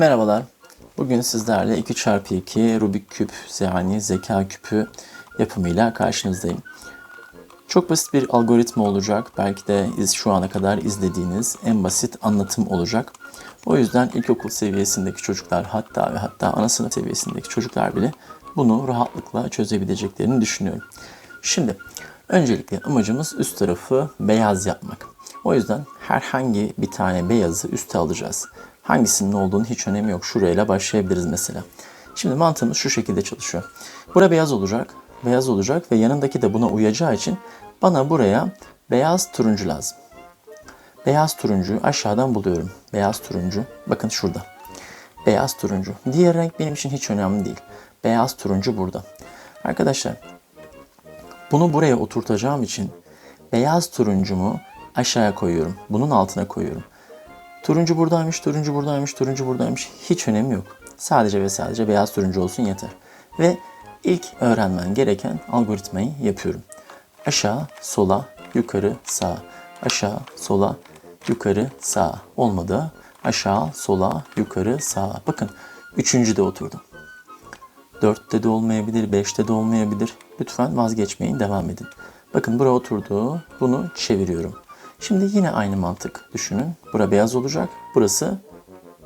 Merhabalar. Bugün sizlerle 2x2 Rubik küp yani zeka küpü yapımıyla karşınızdayım. Çok basit bir algoritma olacak. Belki de şu ana kadar izlediğiniz en basit anlatım olacak. O yüzden ilkokul seviyesindeki çocuklar hatta ve hatta ana sınıf seviyesindeki çocuklar bile bunu rahatlıkla çözebileceklerini düşünüyorum. Şimdi öncelikle amacımız üst tarafı beyaz yapmak. O yüzden herhangi bir tane beyazı üste alacağız. Hangisinin olduğunu hiç önemi yok. Şurayla başlayabiliriz mesela. Şimdi mantığımız şu şekilde çalışıyor. Bura beyaz olacak, beyaz olacak ve yanındaki de buna uyacağı için bana buraya beyaz turuncu lazım. Beyaz turuncu aşağıdan buluyorum. Beyaz turuncu. Bakın şurada. Beyaz turuncu. Diğer renk benim için hiç önemli değil. Beyaz turuncu burada. Arkadaşlar bunu buraya oturtacağım için beyaz turuncumu aşağıya koyuyorum. Bunun altına koyuyorum. Turuncu buradaymış, turuncu buradaymış, turuncu buradaymış. Hiç önemi yok. Sadece ve sadece beyaz turuncu olsun yeter. Ve ilk öğrenmen gereken algoritmayı yapıyorum. Aşağı, sola, yukarı, sağa. Aşağı, sola, yukarı, sağa. Olmadı. Aşağı, sola, yukarı, sağa. Bakın üçüncü de oturdu. Dörtte de olmayabilir, beşte de olmayabilir. Lütfen vazgeçmeyin, devam edin. Bakın bura oturdu. Bunu çeviriyorum. Şimdi yine aynı mantık düşünün. Bura beyaz olacak. Burası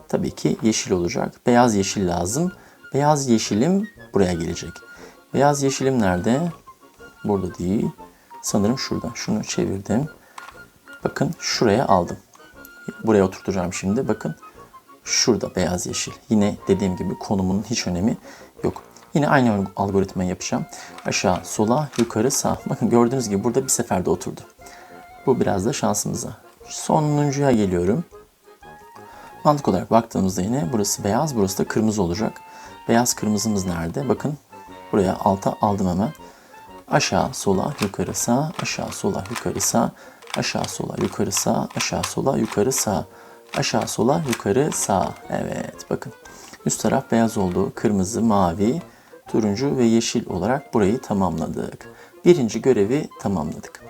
tabii ki yeşil olacak. Beyaz yeşil lazım. Beyaz yeşilim buraya gelecek. Beyaz yeşilim nerede? Burada değil. Sanırım şurada. Şunu çevirdim. Bakın şuraya aldım. Buraya oturtacağım şimdi. Bakın şurada beyaz yeşil. Yine dediğim gibi konumunun hiç önemi yok. Yine aynı algoritmayı yapacağım. Aşağı, sola, yukarı, sağ. Bakın gördüğünüz gibi burada bir seferde oturdu. Bu biraz da şansımıza. Sonuncuya geliyorum. Mantık olarak baktığımızda yine burası beyaz, burası da kırmızı olacak. Beyaz kırmızımız nerede? Bakın buraya alta aldım hemen. Aşağı, sola, yukarı, sağ, aşağı, sola, yukarı, sağ, aşağı, sola, yukarı, sağ, aşağı, sola, yukarı, sağ, aşağı, sola, yukarı, sağ. Evet, bakın. Üst taraf beyaz oldu. Kırmızı, mavi, turuncu ve yeşil olarak burayı tamamladık. Birinci görevi tamamladık.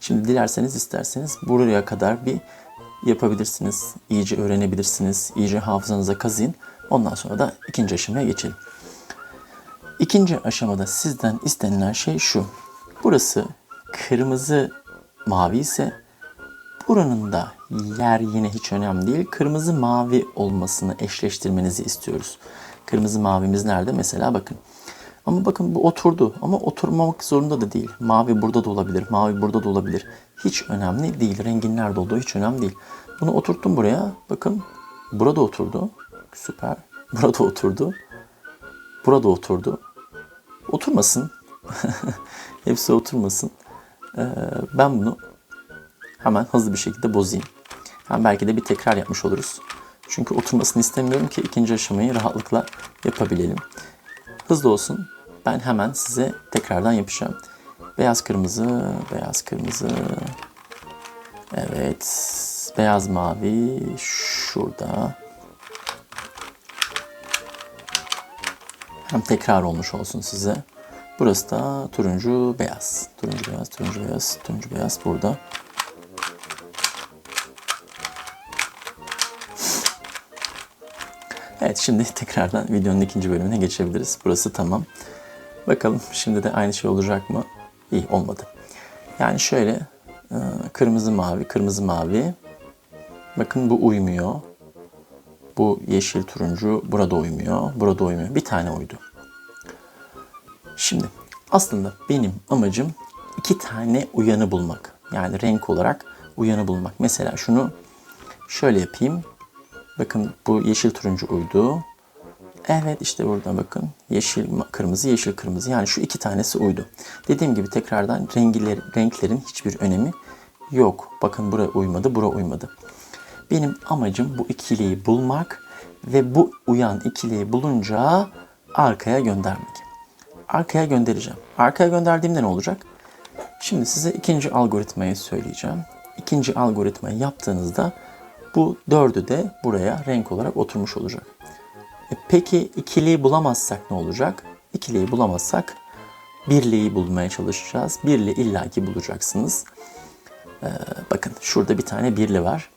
Şimdi dilerseniz isterseniz buraya kadar bir yapabilirsiniz. İyice öğrenebilirsiniz. iyice hafızanıza kazıyın. Ondan sonra da ikinci aşamaya geçelim. İkinci aşamada sizden istenilen şey şu. Burası kırmızı mavi ise buranın da yer yine hiç önemli değil. Kırmızı mavi olmasını eşleştirmenizi istiyoruz. Kırmızı mavimiz nerede? Mesela bakın. Ama bakın bu oturdu. Ama oturmamak zorunda da değil. Mavi burada da olabilir. Mavi burada da olabilir. Hiç önemli değil. Rengin nerede olduğu hiç önemli değil. Bunu oturttum buraya. Bakın burada oturdu. Süper. Burada oturdu. Burada oturdu. Oturmasın. Hepsi oturmasın. Ee, ben bunu hemen hızlı bir şekilde bozayım. Hem belki de bir tekrar yapmış oluruz. Çünkü oturmasını istemiyorum ki ikinci aşamayı rahatlıkla yapabilelim. Hızlı olsun. Ben hemen size tekrardan yapacağım. Beyaz kırmızı, beyaz kırmızı. Evet. Beyaz mavi şurada. Hem tekrar olmuş olsun size. Burası da turuncu beyaz. Turuncu beyaz, turuncu beyaz, turuncu beyaz burada. Evet şimdi tekrardan videonun ikinci bölümüne geçebiliriz. Burası tamam. Bakalım şimdi de aynı şey olacak mı? İyi olmadı. Yani şöyle e, kırmızı mavi, kırmızı mavi. Bakın bu uymuyor. Bu yeşil turuncu burada uymuyor. Burada uymuyor. Bir tane uydu. Şimdi aslında benim amacım iki tane uyanı bulmak. Yani renk olarak uyanı bulmak. Mesela şunu şöyle yapayım. Bakın bu yeşil turuncu uydu. Evet işte burada bakın yeşil kırmızı yeşil kırmızı yani şu iki tanesi uydu. Dediğim gibi tekrardan renkler, renklerin hiçbir önemi yok. Bakın bura uymadı bura uymadı. Benim amacım bu ikiliyi bulmak ve bu uyan ikiliyi bulunca arkaya göndermek. Arkaya göndereceğim. Arkaya gönderdiğimde ne olacak? Şimdi size ikinci algoritmayı söyleyeceğim. İkinci algoritmayı yaptığınızda bu dördü de buraya renk olarak oturmuş olacak. E peki ikiliyi bulamazsak ne olacak? İkiliyi bulamazsak birliği bulmaya çalışacağız. Birliği illaki bulacaksınız. Ee, bakın şurada bir tane birli var.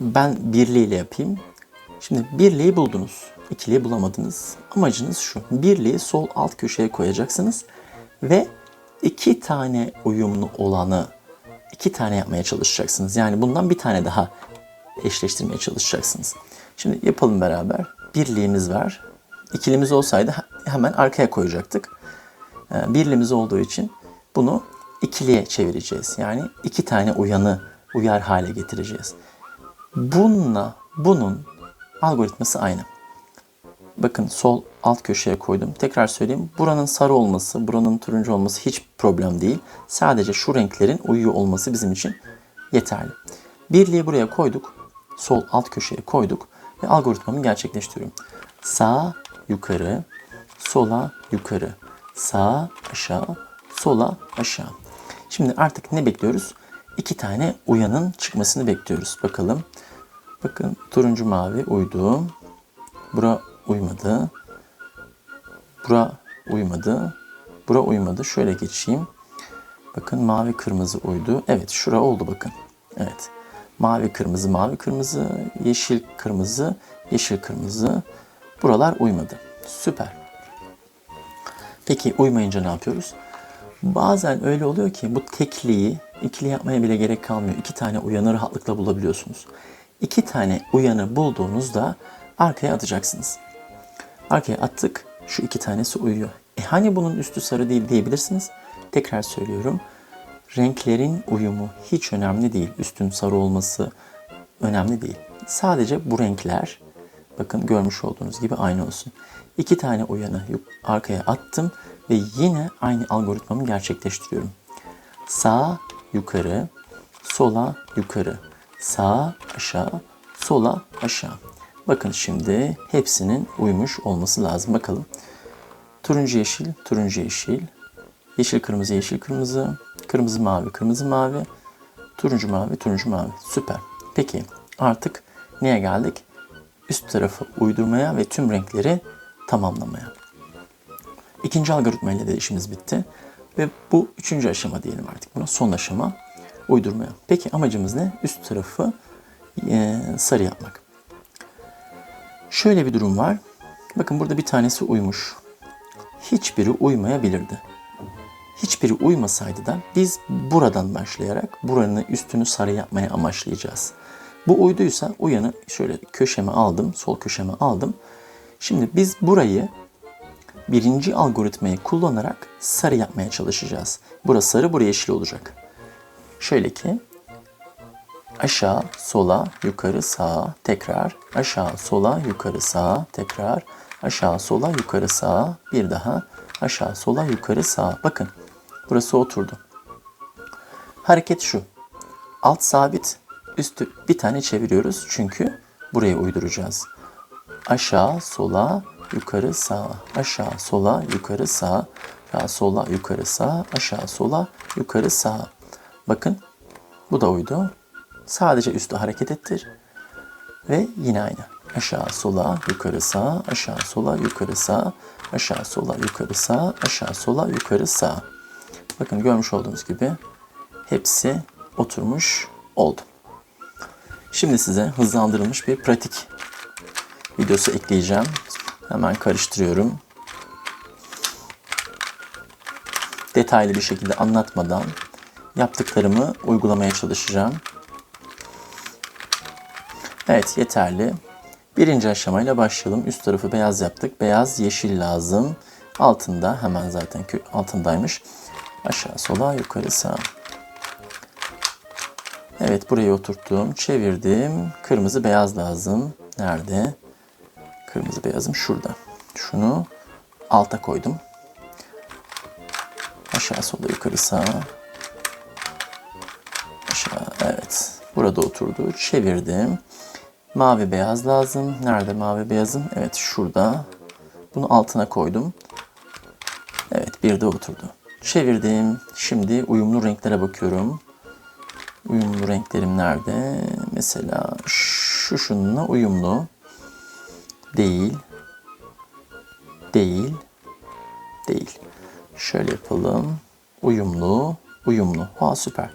Ben birliğiyle yapayım. Şimdi birliği buldunuz. İkiliyi bulamadınız. Amacınız şu. Birliği sol alt köşeye koyacaksınız. Ve iki tane uyumlu olanı iki tane yapmaya çalışacaksınız. Yani bundan bir tane daha eşleştirmeye çalışacaksınız. Şimdi yapalım beraber. Birliğimiz var. İkilimiz olsaydı hemen arkaya koyacaktık. Ee, Birliğimiz olduğu için bunu ikiliye çevireceğiz. Yani iki tane uyanı uyar hale getireceğiz. Bununla bunun algoritması aynı. Bakın sol alt köşeye koydum. Tekrar söyleyeyim. Buranın sarı olması, buranın turuncu olması hiç problem değil. Sadece şu renklerin uyuyor olması bizim için yeterli. Birliği buraya koyduk. Sol alt köşeye koyduk ve algoritmamı gerçekleştiriyorum. Sağ yukarı, sola yukarı, sağ aşağı, sola aşağı. Şimdi artık ne bekliyoruz? İki tane uyanın çıkmasını bekliyoruz. Bakalım. Bakın turuncu mavi uydu. Bura uymadı. Bura uymadı. Bura uymadı. Şöyle geçeyim. Bakın mavi kırmızı uydu. Evet şura oldu bakın. Evet. Mavi kırmızı mavi kırmızı, yeşil kırmızı, yeşil kırmızı. Buralar uymadı. Süper. Peki uymayınca ne yapıyoruz? Bazen öyle oluyor ki bu tekliği ikili yapmaya bile gerek kalmıyor. İki tane uyanı rahatlıkla bulabiliyorsunuz. İki tane uyanı bulduğunuzda arkaya atacaksınız. Arkaya attık. Şu iki tanesi uyuyor. E hani bunun üstü sarı değil diyebilirsiniz. Tekrar söylüyorum. Renklerin uyumu hiç önemli değil. Üstün sarı olması önemli değil. Sadece bu renkler bakın görmüş olduğunuz gibi aynı olsun. İki tane uyanı arkaya attım ve yine aynı algoritmamı gerçekleştiriyorum. Sağ yukarı, sola yukarı, sağ aşağı, sola aşağı. Bakın şimdi hepsinin uymuş olması lazım. Bakalım. Turuncu yeşil, turuncu yeşil, yeşil kırmızı, yeşil kırmızı, kırmızı mavi, kırmızı mavi, turuncu mavi, turuncu mavi. Süper. Peki artık neye geldik? Üst tarafı uydurmaya ve tüm renkleri tamamlamaya. İkinci algoritma ile de işimiz bitti. Ve bu üçüncü aşama diyelim artık buna. Son aşama uydurmaya. Peki amacımız ne? Üst tarafı e, sarı yapmak. Şöyle bir durum var. Bakın burada bir tanesi uymuş. Hiçbiri uymayabilirdi. Hiçbiri uymasaydı da biz buradan başlayarak buranın üstünü sarı yapmaya amaçlayacağız. Bu uyduysa uyanı şöyle köşeme aldım, sol köşeme aldım. Şimdi biz burayı birinci algoritmayı kullanarak sarı yapmaya çalışacağız. Burası sarı, buraya yeşil olacak. Şöyle ki aşağı, sola, yukarı, sağa, tekrar, aşağı, sola, yukarı, sağa, tekrar, aşağı, sola, yukarı, sağa, bir daha, aşağı, sola, yukarı, sağa. Bakın, burası oturdu. Hareket şu. Alt sabit, üstü bir tane çeviriyoruz çünkü buraya uyduracağız. Aşağı, sola, yukarı, sağa, aşağı, sola, yukarı, sağa, aşağı, sola, yukarı, sağa, aşağı, sola, yukarı, sağa. Bakın, bu da uydu. Sadece üstü hareket ettir. Ve yine aynı. Aşağı sola yukarı sağ, aşağı sola yukarı sağ, aşağı sola yukarı sağ, aşağı sola yukarı sağ. Bakın görmüş olduğunuz gibi hepsi oturmuş oldu. Şimdi size hızlandırılmış bir pratik videosu ekleyeceğim. Hemen karıştırıyorum. Detaylı bir şekilde anlatmadan yaptıklarımı uygulamaya çalışacağım. Evet yeterli. Birinci aşamayla başlayalım. Üst tarafı beyaz yaptık. Beyaz yeşil lazım. Altında hemen zaten altındaymış. Aşağı sola yukarı sağ. Evet buraya oturttum. Çevirdim. Kırmızı beyaz lazım. Nerede? Kırmızı beyazım şurada. Şunu alta koydum. Aşağı sola yukarı sağ. Aşağı evet. Burada oturdu. Çevirdim. Mavi beyaz lazım. Nerede mavi beyazım? Evet şurada. Bunu altına koydum. Evet bir de oturdu. Çevirdim. Şimdi uyumlu renklere bakıyorum. Uyumlu renklerim nerede? Mesela şu şununla uyumlu. Değil. Değil. Değil. Şöyle yapalım. Uyumlu. Uyumlu. Ha süper.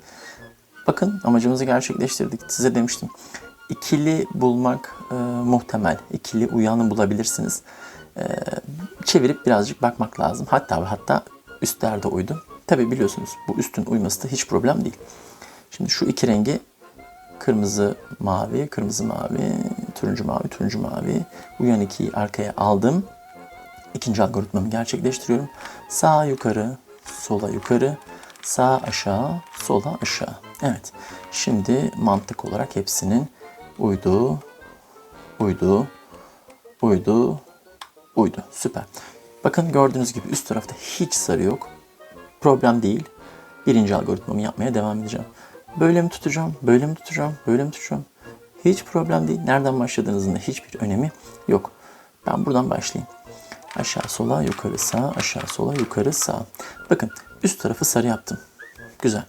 Bakın amacımızı gerçekleştirdik. Size demiştim. ikili bulmak e, muhtemel. İkili uyanı bulabilirsiniz. E, çevirip birazcık bakmak lazım. Hatta ve hatta üstlerde uydu. Tabi biliyorsunuz bu üstün uyması da hiç problem değil. Şimdi şu iki rengi kırmızı mavi, kırmızı mavi, turuncu mavi, turuncu mavi. Uyan ikiyi arkaya aldım. İkinci algoritmamı gerçekleştiriyorum. Sağ yukarı, sola yukarı, sağ aşağı, sola aşağı. Evet. Şimdi mantık olarak hepsinin uyduğu, uyduğu, uyduğu, uydu. Süper. Bakın gördüğünüz gibi üst tarafta hiç sarı yok. Problem değil. Birinci algoritmamı yapmaya devam edeceğim. Böyle mi tutacağım, böyle mi tutacağım, böyle mi tutacağım? Hiç problem değil. Nereden başladığınızın da hiçbir önemi yok. Ben buradan başlayayım. Aşağı sola, yukarı sağ, aşağı sola, yukarı sağ. Bakın üst tarafı sarı yaptım. Güzel.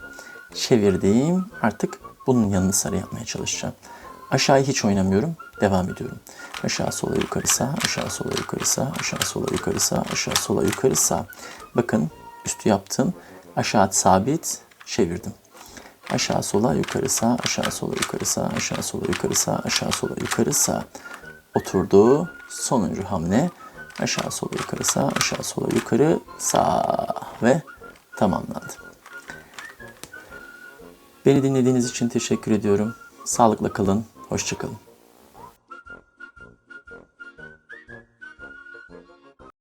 Çevirdim. Artık bunun yanını sarı yapmaya çalışacağım. Aşağıyı hiç oynamıyorum. Devam ediyorum. Aşağı sola yukarı sağ, aşağı sola yukarı sağ, aşağı sola yukarı sağ, aşağı sola yukarı sağ. Bakın üstü yaptım. Aşağı sabit, çevirdim. Aşağı sola yukarı sağ, aşağı sola yukarı sağ, aşağı sola yukarı sağ, aşağı sola yukarı sağ. Oturdu. Sonuncu hamle. Aşağı sola yukarı sağ, aşağı sola yukarı sağ ve tamamlandı. Beni dinlediğiniz için teşekkür ediyorum. Sağlıkla kalın, hoşçakalın.